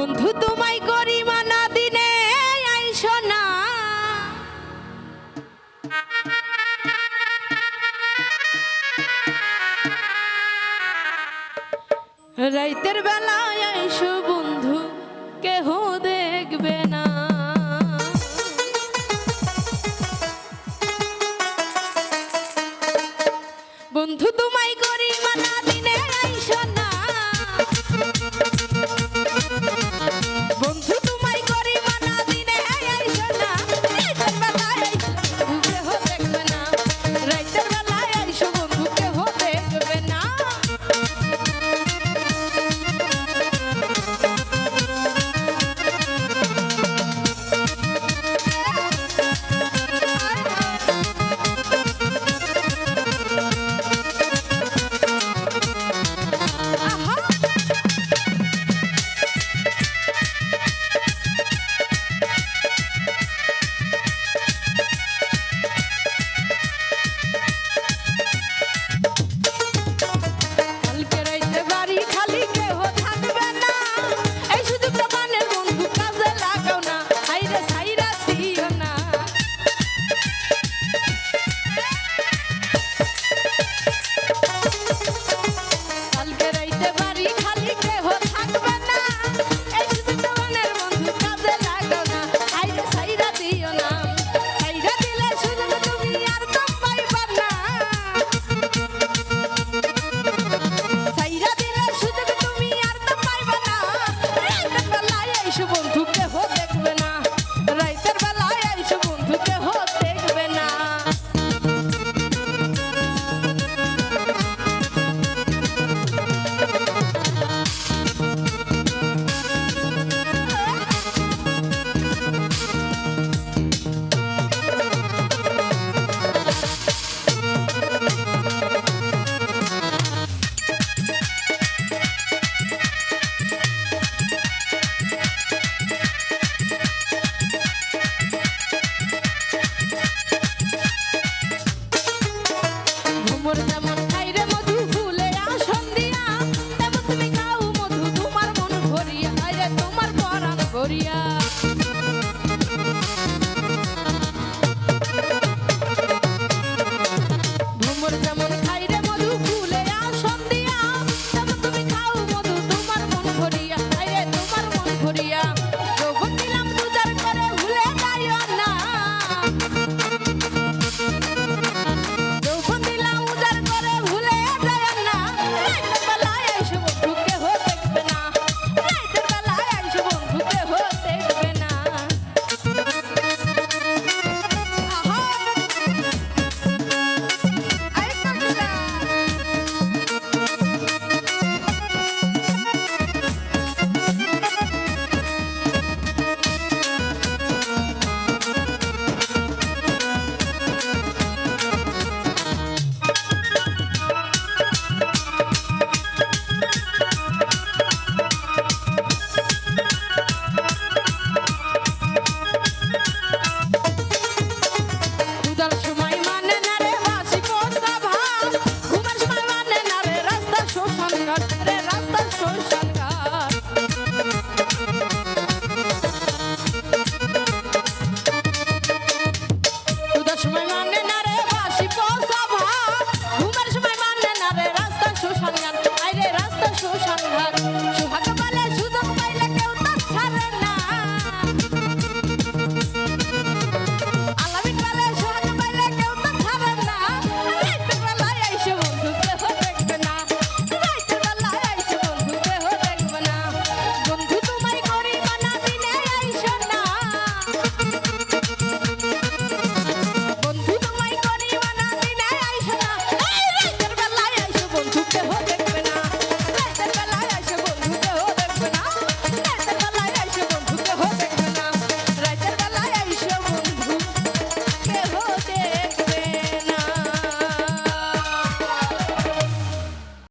বন্ধু, তোমায় গরিমানা দিনে আইসো না। রাইতের বেলায় আইসো বন্ধু, কেহ দেখবে না। বন্ধু, তোমায় গরিমানা দিনে আইসো না। Lord, সুসন্ধান